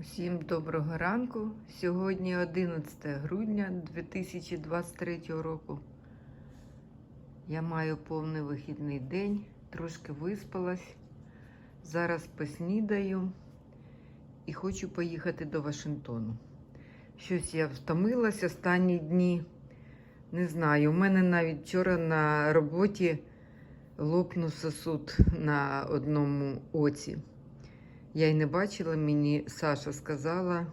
Усім доброго ранку. Сьогодні 11 грудня 2023 року. Я маю повний вихідний день, трошки виспалась. Зараз поснідаю і хочу поїхати до Вашингтону. Щось я втомилась останні дні. Не знаю, у мене навіть вчора на роботі лопнув сосуд на одному оці. Я й не бачила, мені Саша сказала,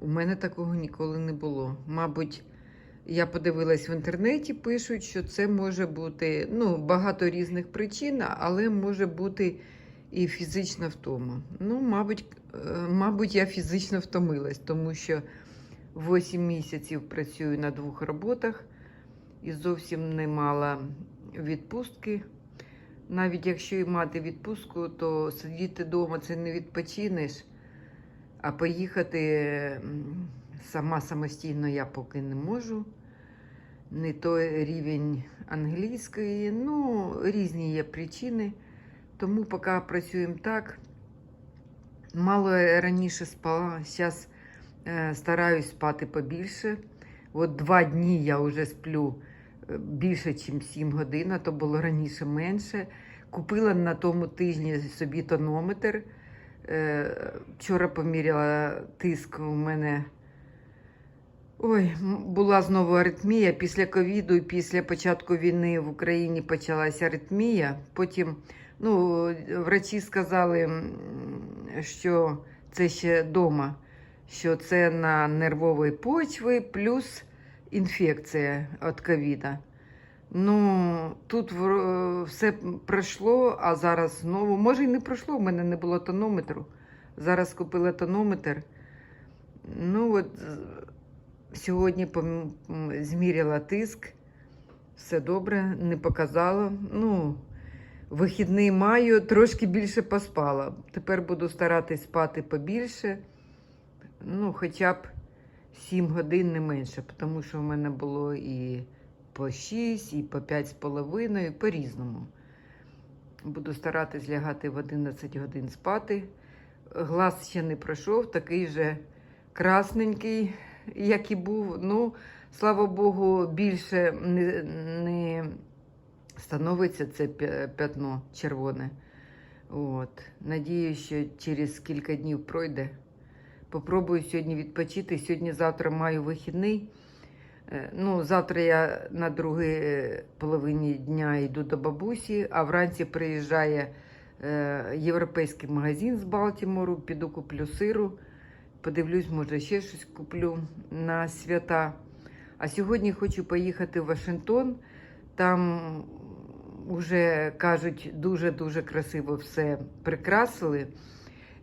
у мене такого ніколи не було. Мабуть, я подивилась в інтернеті, пишуть, що це може бути ну, багато різних причин, але може бути і фізична втома. Ну, мабуть, е, мабуть, я фізично втомилась, тому що 8 місяців працюю на двох роботах і зовсім не мала відпустки. Навіть якщо і мати відпустку, то сидіти вдома це не відпочинеш, а поїхати сама самостійно я поки не можу. Не той рівень англійської, ну, різні є причини. Тому поки працюємо так. Мало раніше спала, зараз е, стараюсь спати побільше. От два дні я вже сплю більше, ніж 7 годин, а то було раніше менше. Купила на тому тижні собі тонометр. Е, Вчора поміряла тиск у мене. Ой, була знову аритмія. Після ковіду і після початку війни в Україні почалася аритмія. Потім ну, врачі сказали, що це ще вдома, що це на нервовій почві плюс інфекція від ковіда. Ну, тут все пройшло, а зараз знову. Може, і не пройшло, в мене не було тонометру. Зараз купила тонометр. Ну, от сьогодні зміряла тиск. Все добре, не показала. Ну, вихідний маю, трошки більше поспала. Тепер буду старатись спати побільше. Ну, хоча б 7 годин не менше, тому що в мене було і по 6, і по 5 з половиною, по-різному. Буду старатись лягати в 11 годин спати. Глаз ще не пройшов, такий же красненький, як і був. Ну, слава Богу, більше не, не становиться це пятно червоне. От. Надію, що через кілька днів пройде. Попробую сьогодні відпочити. Сьогодні-завтра маю вихідний. Е, Ну, завтра я на другій е, половині дня йду до бабусі, а вранці приїжджає е, європейський магазин з Балтімору, піду куплю сиру. Подивлюсь, може, ще щось куплю на свята. А сьогодні хочу поїхати в Вашингтон. Там вже кажуть, дуже-дуже красиво все прикрасили.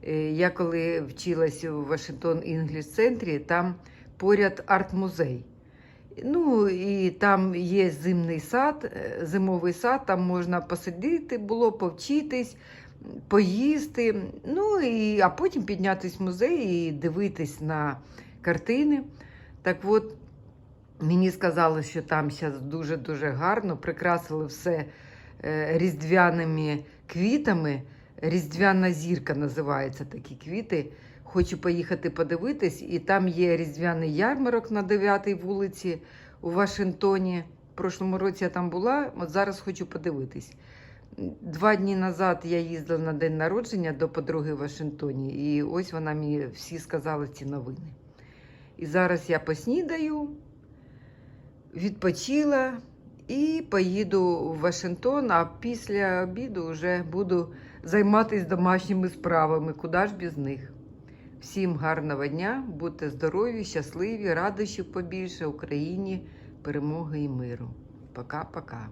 Е, Я коли вчилася в Вашингтон Інгліш центрі, там поряд арт-музей. Ну і там є зимний сад, е, зимовий сад, там можна посидіти, було повчитись, поїсти. Ну і а потім піднятись в музей і дивитись на картини. Так от мені сказали, що там зараз дуже-дуже гарно, прикрасили все е, різдвяними квітами. Різдвяна зірка називаються такі квіти. Хочу поїхати подивитись, і там є різдвяний ярмарок на 9-й вулиці у Вашингтоні. В прошлому році я там була, от зараз хочу подивитись. Два дні назад я їздила на день народження до подруги в Вашингтоні, і ось вона мені всі сказала ці новини. І зараз я поснідаю, відпочила і поїду в Вашингтон, а після обіду вже буду займатися домашніми справами, куди ж без них. Всім гарного дня, будьте здорові, щасливі, радощів побільше Україні, перемоги і миру. Пока-пока.